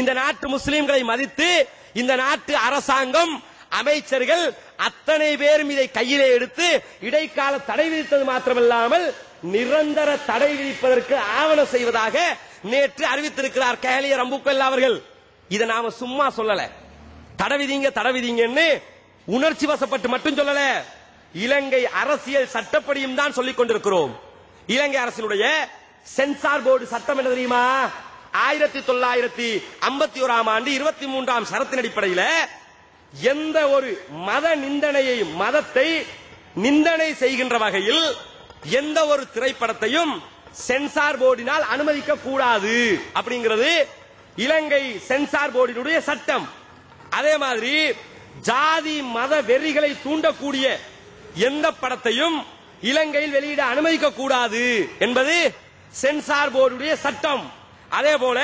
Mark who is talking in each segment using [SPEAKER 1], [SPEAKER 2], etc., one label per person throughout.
[SPEAKER 1] இந்த நாட்டு முஸ்லிம்களை மதித்து இந்த நாட்டு அரசாங்கம் அமைச்சர்கள் அத்தனை பேரும் இதை கையிலே எடுத்து இடைக்கால தடை விதித்தது மாத்திரமல்லாமல் நிரந்தர தடை விதிப்பதற்கு ஆவணம் செய்வதாக நேற்று அறிவித்திருக்கிறார் கேலியர் அம்புக்கல்லா அவர்கள். இதை நாம சும்மா சொல்லல. தடை விதிங்க தடை விதிங்கன்னு உணர்ச்சி வசப்பட்டு மட்டும் சொல்லல. இலங்கை அரசியல் சட்டப்படியும் தான் சொல்லிக் கொண்டிருக்கிறோம். இலங்கை அரசினுடைய சென்சார் போர்டு சட்டம் என்ன தெரியுமா? ஆயிரத்தி தொள்ளாயிரத்தி ஐம்பத்தி ஓராம் ஆண்டு இருபத்தி மூன்றாம் சரத்தின் அடிப்படையில் எந்த ஒரு மத நிந்தனையை மதத்தை நிந்தனை செய்கின்ற வகையில் எந்த ஒரு திரைப்படத்தையும் சென்சார் போர்டினால் அனுமதிக்க கூடாது அப்படிங்கிறது இலங்கை சென்சார் போர்டினுடைய சட்டம். அதே மாதிரி ஜாதி மத வெறிகளை தூண்டக்கூடிய எந்த படத்தையும் இலங்கையில் வெளியிட அனுமதிக்க கூடாது என்பது சென்சார் போர்டுடைய சட்டம். அதே போல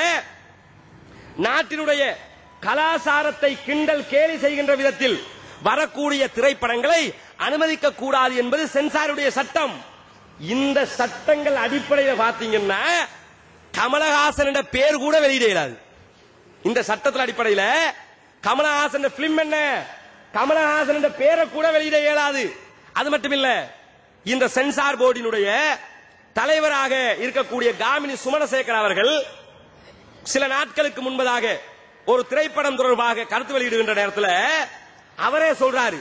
[SPEAKER 1] நாட்டினுடைய கலாசாரத்தை கிண்டல் கேலி செய்கின்ற விதத்தில் வரக்கூடிய திரைப்படங்களை அனுமதிக்க கூடாது என்பது சென்சாருடைய சட்டம். இந்த சட்டங்கள் அடிப்படையில் பாத்தீங்கன்னா கமலஹாசன் பேர் கூட வெளியிட இயலாது. இந்த சட்டத்தில் அடிப்படையில் கமலஹாசன் பிலிம் என்ன? கமலஹாசன் பேரை கூட வெளியிட இயலாது. அது மட்டும் இல்ல இந்த சென்சார் போர்டினுடைய தலைவராக இருக்கக்கூடிய காமினி சுமணசேகர் அவர்கள் சில நாட்களுக்கு முன்பதாக ஒரு திரைப்படம் தொடர்பாக கருத்து வெளியிடுகின்ற நேரத்தில் அவரே சொல்றாரு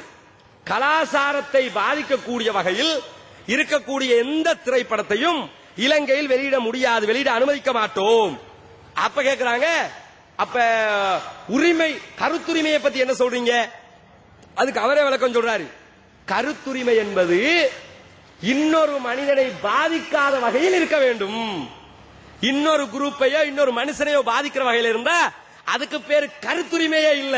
[SPEAKER 1] கலாசாரத்தை பாதிக்கக்கூடிய வகையில் இருக்கக்கூடிய எந்த திரைப்படத்தையும் இலங்கையில் வெளியிட முடியாது வெளியிட அனுமதிக்க மாட்டோம். அப்ப கேக்குறாங்க அப்ப உரிமை கருத்துரிமையை பத்தி என்ன சொல்றீங்க? அதுக்கு அவரே விளக்கம் சொல்றாரு. கருத்துரிமை என்பது இன்னொரு மனிதனை பாதிக்காத வகையில் இருக்க வேண்டும். இன்னொரு குரூப்பையோ இன்னொரு மனுஷனையோ பாதிக்கிற வகையில் இருந்தா அதுக்கு பேரு கருத்துரிமையே இல்ல.